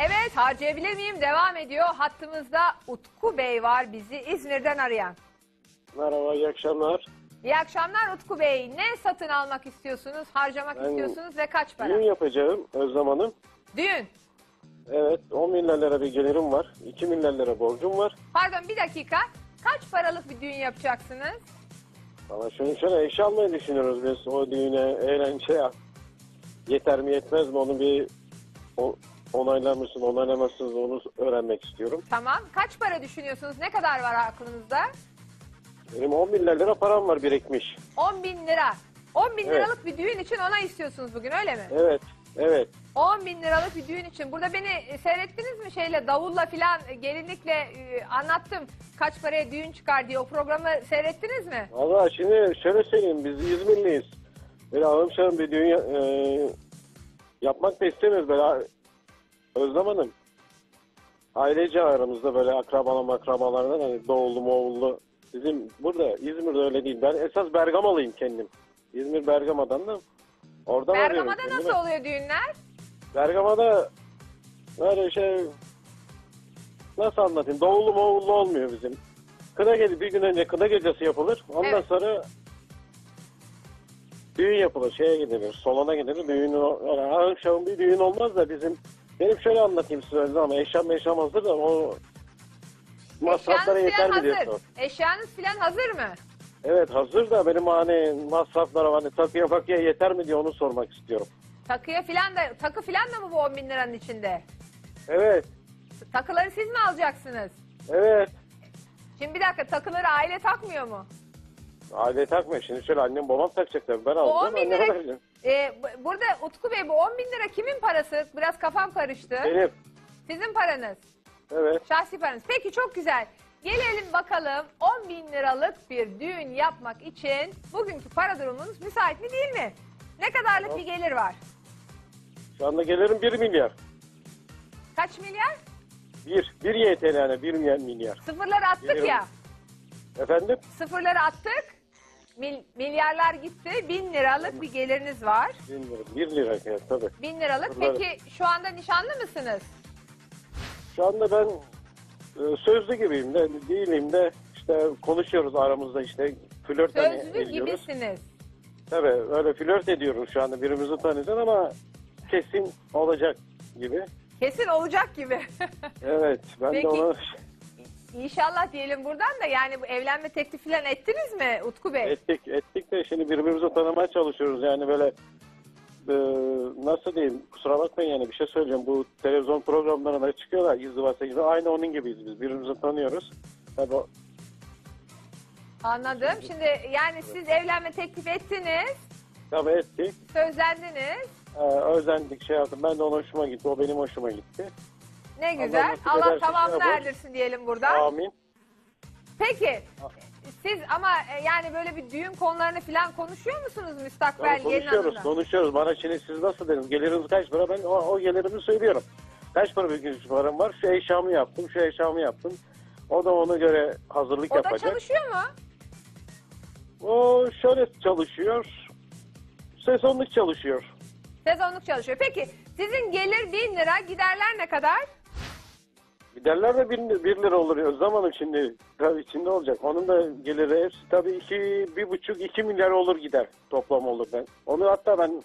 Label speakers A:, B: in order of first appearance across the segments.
A: Evet harcayabilir miyim? Devam ediyor. Hattımızda Utku Bey var bizi İzmir'den arayan.
B: Merhaba, iyi akşamlar.
A: İyi akşamlar Utku Bey. Ne satın almak istiyorsunuz, harcamak
B: Ben-
A: istiyorsunuz ve kaç para?
B: Düğün yapacağım Özlem Hanım.
A: Düğün.
B: Evet, 10 milyar lira bir gelirim var. 2 milyar lira borcum var.
A: Pardon bir dakika. Kaç paralık bir düğün yapacaksınız?
B: Ama şunu şöyle eşya almayı düşünüyoruz biz. O düğüne eğlence yap. Yeter mi yetmez mi onu bir o, onaylar mısın onaylamazsınız onu öğrenmek istiyorum.
A: Tamam. Kaç para düşünüyorsunuz? Ne kadar var aklınızda?
B: Benim 10 milyar lira param var birikmiş.
A: 10 bin lira. 10 bin
B: Evet.
A: liralık bir düğün için ona istiyorsunuz bugün öyle mi?
B: Evet, evet.
A: 10 bin liralık bir düğün için. Burada beni e, seyrettiniz mi şeyle davulla filan e, gelinlikle e, anlattım. Kaç paraya düğün çıkar diye o programı seyrettiniz mi?
B: Valla şimdi şöyle söyleyeyim biz İzmirliyiz. Böyle ağımşarım bir düğün ya- e, yapmak da istemiyoruz böyle Özlem Hanım. Ailece aramızda böyle akrabalar akrabalardan hani doğullu moğullu. Bizim burada İzmir'de öyle değil. Ben esas Bergamalıyım kendim. İzmir Bergama'dan da oradan arıyorum
A: Bergama'da
B: kendimi.
A: nasıl oluyor düğünler?
B: Bergama'da böyle şey nasıl anlatayım doğullu moğullu olmuyor bizim. Kına gece bir gün önce kına gecesi yapılır. Ondan
A: Evet.
B: sonra düğün yapılır. Şeye gidilir. Salona gidilir. Düğün yani akşam bir düğün olmaz da bizim benim şöyle anlatayım size Özlem ama eşyam meşyam hazır da o masraflara
A: Eşyanız
B: yeter
A: filan
B: mi
A: hazır.
B: sor.
A: Eşyanız filan hazır mı?
B: Evet hazır da benim hani masraflara hani takıya fakıya yeter mi diye onu sormak istiyorum.
A: Takıya filan da takı filan da mı bu 10 bin liranın içinde?
B: Evet.
A: Takıları siz mi alacaksınız?
B: Evet.
A: Şimdi bir dakika takıları aile takmıyor mu?
B: Aile takmıyor. Şimdi şöyle annem babam takacaklar. Ben
A: O 10
B: alacağım.
A: bin
B: anneme
A: lira,
B: vereceğim.
A: E, bu- burada Utku Bey bu 10 bin lira kimin parası? Biraz kafam karıştı.
B: Benim.
A: Sizin paranız.
B: Evet.
A: Şahsi paranız. Peki çok güzel. Gelelim bakalım 10 bin liralık bir düğün yapmak için bugünkü para durumunuz müsait mi değil mi? Ne kadarlık bir gelir var?
B: Şu anda gelirim 1 milyar.
A: Kaç milyar?
B: 1. 1 YTL yani 1 milyar. milyar.
A: Sıfırları attık
B: Gelirim.
A: ya.
B: Efendim?
A: Sıfırları attık. Mil- milyarlar gitti. Bin liralık bir geliriniz var.
B: 1 lira. 1 lira ya tabii.
A: Bin liralık.
B: Sıfırları.
A: Peki şu anda nişanlı mısınız?
B: Şu anda ben e, sözlü gibiyim de değilim de işte konuşuyoruz aramızda işte flört hani
A: Sözlü
B: ediyoruz.
A: gibisiniz.
B: Tabii öyle flört ediyoruz şu anda birbirimizi tanıyacağız ama kesin olacak gibi.
A: Kesin olacak gibi.
B: Evet ben
A: Peki.
B: de onu
A: İnşallah diyelim buradan da yani bu evlenme teklifi falan ettiniz mi Utku Bey?
B: ettik ettik de şimdi birbirimizi tanımaya çalışıyoruz yani böyle e, nasıl diyeyim kusura bakmayın yani bir şey söyleyeceğim bu televizyon programlarına çıkıyorlar izdivasa gibi aynı onun gibiyiz biz birbirimizi tanıyoruz. Tabii o-
A: Anladım. Şimdi yani siz evlenme teklif ettiniz,
B: tabii ettik.
A: sözlendiniz.
B: Ee, özendik şey yaptım. Ben de ona hoşuma gitti. O benim hoşuma gitti.
A: Ne güzel. Allah
B: ederse
A: tamamını erdirsin diyelim buradan.
B: Amin.
A: Peki siz ama e, yani böyle bir düğün konularını falan konuşuyor musunuz müstakbel gelin
B: konuşuyoruz,
A: hanımla?
B: konuşuyoruz. Bana şimdi siz nasıl dediniz? Geliriniz kaç para? Ben o, o gelirimi söylüyorum. Kaç para bir param var? Şu eşyamı yaptım, şu eşyamı yaptım. O da ona göre hazırlık
A: O da
B: yapacak.
A: çalışıyor mu?
B: O şöyle çalışıyor. Sezonluk çalışıyor.
A: Sezonluk çalışıyor. Peki sizin gelir bin lira, giderler ne kadar?
B: Giderler de bir, bir lira olur. Zamanım şimdi tabii içinde olacak. Onun da geliri hepsi tabii iki, bir buçuk, iki milyar olur gider. Toplam olur ben. Onu hatta ben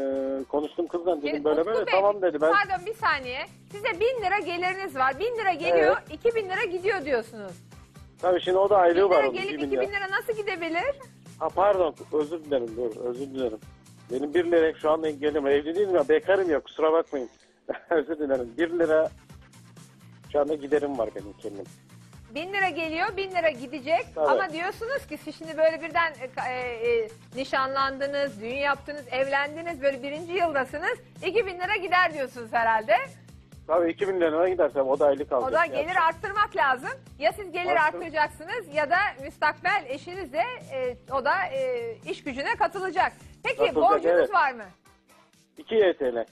B: e, konuştum kızla dedim
A: Şimdi
B: böyle
A: Utku
B: böyle
A: Bey,
B: tamam dedi. Ben
A: Pardon bir saniye. Size bin lira geliriniz var. Bin lira geliyor, iki bin lira gidiyor diyorsunuz.
B: tabii şimdi o da
A: Bin
B: aylığı var.
A: lira
B: onun,
A: gelip iki
B: milyar.
A: bin lira nasıl gidebilir?
B: Ha pardon özür dilerim dur özür dilerim. Benim bir lira şu anda gelim evli değilim ya bekarım ya kusura bakmayın. özür dilerim. Bir lira şu anda giderim var benim kendim.
A: Bin lira geliyor, bin lira gidecek.
B: Tabii.
A: Ama diyorsunuz ki siz şimdi böyle birden e, e, nişanlandınız, düğün yaptınız, evlendiniz, böyle birinci yıldasınız. İki bin lira gider diyorsunuz herhalde.
B: Tabii 2000 liraya gidersem o da aylık alacak.
A: O da
B: Yani.
A: gelir arttırmak lazım. Ya siz gelir
B: Arttır-
A: arttıracaksınız ya da müstakbel eşiniz de e, o da e, iş gücüne katılacak. Peki
B: Katılacak,
A: borcunuz
B: evet.
A: var mı?
B: 2 YTL.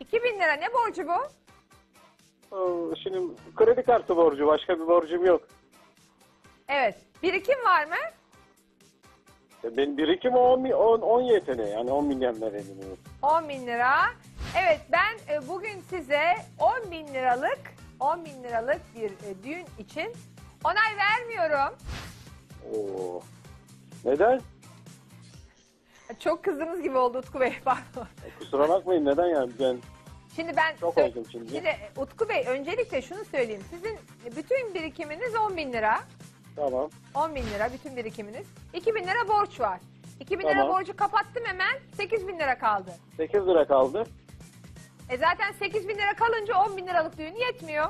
A: 2000 lira ne borcu bu?
B: Şimdi kredi kartı borcu başka bir borcum yok.
A: Evet. Birikim var mı?
B: Benim birikim 10, mi- 10, 10 YTL yani 10 milyon lira ediniyor.
A: 10 bin lira. Evet ben e, bugün size 10 bin liralık 10 bin liralık bir e, düğün için onay vermiyorum.
B: Oo. Neden?
A: Çok kızdığınız gibi oldu Utku Bey pardon.
B: Kusura bakmayın neden yani ben
A: Şimdi ben
B: Çok oldum şimdi.
A: Şimdi e, Utku Bey öncelikle şunu söyleyeyim. Sizin bütün birikiminiz 10 bin lira.
B: tamam
A: 10 bin lira bütün birikiminiz. 2 bin lira borç var. 2 bin lira
B: Tamam.
A: borcu kapattım hemen 8 bin lira kaldı.
B: 8 lira kaldı.
A: E zaten 8 bin lira kalınca 10 bin liralık düğün yetmiyor.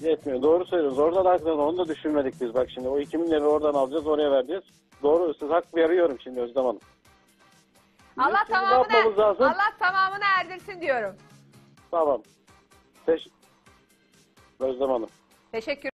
B: Yetmiyor. Doğru söylüyorsunuz. Oradan haklısınız. Onu da düşünmedik biz. Bak şimdi o 2 bin lira oradan alacağız oraya vereceğiz. Doğru. Siz hak veriyorum şimdi Özlem Hanım.
A: Allah
B: şimdi ne
A: tamamını
B: yapmamız lazım?
A: Allah tamamını erdirsin diyorum.
B: Tamam. Teş Özlem Hanım.
A: Teşekkür